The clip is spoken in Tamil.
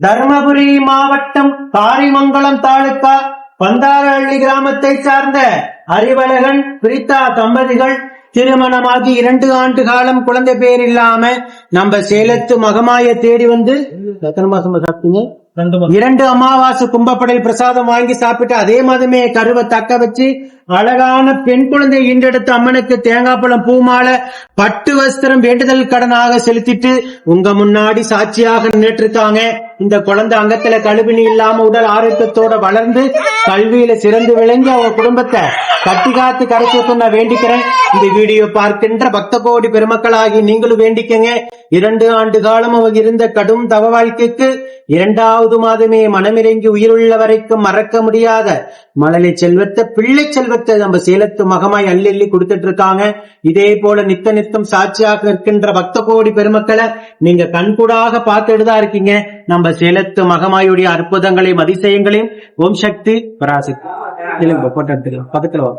தர்மபுரி மாவட்டம் காரிமங்கலம் தாலுகா பந்தாரஹள்ளி கிராமத்தை சார்ந்த அறிவழகன் பிரித்தா தம்பதிகள் திருமணமாகி இரண்டு ஆண்டு காலம் குழந்தை பேர் இல்லாம நம்ம சேலத்து மகமாய தேடி வந்து எத்தனை மாசம் சாப்பிட்டீங்க? இரண்டு அமாவாசை கும்பப்படையில் பிரசாதம் வாங்கி சாப்பிட்டு அதே மாதமே கருவை தக்க வச்சு அழகான பெண் குழந்தை ஈன்றெடுத்து அம்மனுக்கு தேங்காய் பழம் பூமாலை பட்டு வஸ்திரம் வேண்டுதல் கடனாக செலுத்திட்டு உங்க முன்னாடி சாட்சியாக நின்றுருக்காங்க இந்த குழந்தை அங்கத்துல கழுவினி இல்லாம உடல் ஆரோக்கியத்தோட வளர்ந்து கல்வியில சிறந்து விளங்கி அவங்க குடும்பத்தை கட்டி காத்து கரைச்சு நான் வேண்டிக்கிறேன். இந்த வீடியோ பார்க்கின்ற பக்த கோடி பெருமக்களாகி நீங்களும் வேண்டிக்கங்க. இரண்டு ஆண்டு காலம் அவங்க இருந்த கடும் தவ வாழ்க்கைக்கு இரண்டாவது மாதமே மனமிறங்கி உயிருள்ள வரைக்கும் மறக்க முடியாத மழலை செல்வத்தை பிள்ளை செல்வத்தை நம்ம சேலத்து மகமாய் அள்ளி அள்ளி கொடுத்துட்டு இருக்காங்க இதே போல நித்த நித்தம் சாட்சியாக இருக்கின்ற பக்த கோடி பெருமக்களை நீங்க கண்கூடாக பார்த்துட்டு தான் இருக்கீங்க. நம்ம சேலத்து மகமாயுடைய அற்புதங்களையும் அதிசயங்களையும் ஓம் சக்தி பராசக்தி. இல்லைங்க போட்டோ எடுத்துக்கலாம். பக்கத்துல